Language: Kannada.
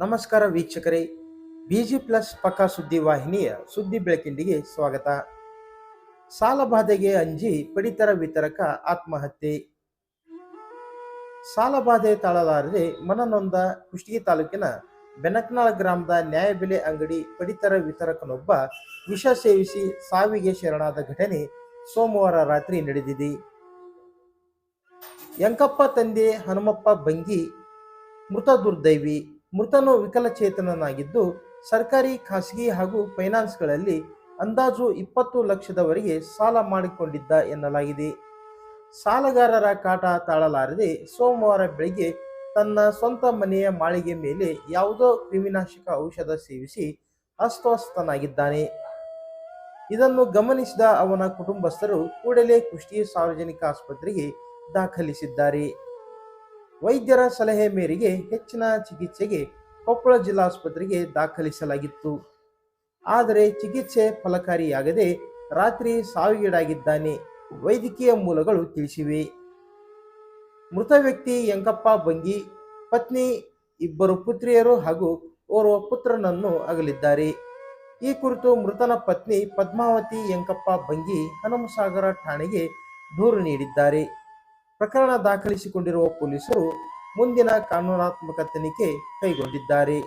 ನಮಸ್ಕಾರ ವೀಕ್ಷಕರೇ, ಬಿಜಿ ಪ್ಲಸ್ ಪಕ್ಕ ಸುದ್ದಿ ವಾಹಿನಿಯ ಸುದ್ದಿ ಬೆಳಕಿಂಡಿಗೆ ಸ್ವಾಗತ. ಸಾಲಬಾಧೆಗೆ ಅಂಜಿ ಪಡಿತರ ವಿತರಕ ಆತ್ಮಹತ್ಯೆ. ಸಾಲಬಾಧೆ ತಾಳಲಾರದೆ ಮನನೊಂದ ಕುಷ್ಟಗಿ ತಾಲೂಕಿನ ಬೆನಕನಾಳ ಗ್ರಾಮದ ನ್ಯಾಯಬೆಲೆ ಅಂಗಡಿ ಪಡಿತರ ವಿತರಕನೊಬ್ಬ ವಿಷ ಸೇವಿಸಿ ಸಾವಿಗೆ ಶರಣಾದ ಘಟನೆ ಸೋಮವಾರ ರಾತ್ರಿ ನಡೆದಿದೆ. ಯಂಕಪ್ಪ ತಂದೆ ಹನುಮಪ್ಪ ಬಂಗಿ ಮೃತ ದುರ್ದೈವಿ. ಮೃತನು ವಿಕಲಚೇತನನಾಗಿದ್ದು, ಸರ್ಕಾರಿ, ಖಾಸಗಿ ಹಾಗೂ ಫೈನಾನ್ಸ್ಗಳಲ್ಲಿ ಅಂದಾಜು ಇಪ್ಪತ್ತು ಲಕ್ಷದವರೆಗೆ ಸಾಲ ಮಾಡಿಕೊಂಡಿದ್ದ ಎನ್ನಲಾಗಿದೆ. ಸಾಲಗಾರರ ಕಾಟ ತಾಳಲಾರದೆ ಸೋಮವಾರ ಬೆಳಗ್ಗೆ ತನ್ನ ಸ್ವಂತ ಮನೆಯ ಮಾಳಿಗೆ ಮೇಲೆ ಯಾವುದೋ ಕ್ರಿಮಿನಾಶಕ ಔಷಧ ಸೇವಿಸಿ ಅಸ್ವಸ್ಥನಾಗಿದ್ದಾನೆ. ಇದನ್ನು ಗಮನಿಸಿದ ಅವನ ಕುಟುಂಬಸ್ಥರು ಕೂಡಲೇ ಕುಷ್ಟಿ ಸಾರ್ವಜನಿಕ ಆಸ್ಪತ್ರೆಗೆ ದಾಖಲಿಸಿದ್ದಾರೆ. ವೈದ್ಯರ ಸಲಹೆ ಮೇರೆಗೆ ಹೆಚ್ಚಿನ ಚಿಕಿತ್ಸೆಗೆ ಕೊಪ್ಪಳ ಜಿಲ್ಲಾಸ್ಪತ್ರೆಗೆ ದಾಖಲಿಸಲಾಗಿತ್ತು. ಆದರೆ ಚಿಕಿತ್ಸೆ ಫಲಕಾರಿಯಾಗದೆ ರಾತ್ರಿ ಸಾವಿಗೀಡಾಗಿದ್ದಾನೆ ವೈದ್ಯಕೀಯ ಮೂಲಗಳು ತಿಳಿಸಿವೆ. ಮೃತ ವ್ಯಕ್ತಿ ಯಂಕಪ್ಪ ಬಂಗಿ, ಪತ್ನಿ, ಇಬ್ಬರು ಪುತ್ರಿಯರು ಹಾಗೂ ಓರ್ವ ಪುತ್ರನನ್ನು ಅಗಲಿದ್ದಾರೆ. ಈ ಕುರಿತು ಮೃತನ ಪತ್ನಿ ಪದ್ಮಾವತಿ ಯಂಕಪ್ಪ ಬಂಗಿ ಹನುಮಸಾಗರ ಠಾಣೆಗೆ ದೂರು ನೀಡಿದ್ದಾರೆ. ಪ್ರಕರಣ ದಾಖಲಿಸಿಕೊಂಡಿರುವ ಪೊಲೀಸರು ಮುಂದಿನ ಕಾನೂನಾತ್ಮಕ ತನಿಖೆ ಕೈಗೊಂಡಿದ್ದಾರೆ.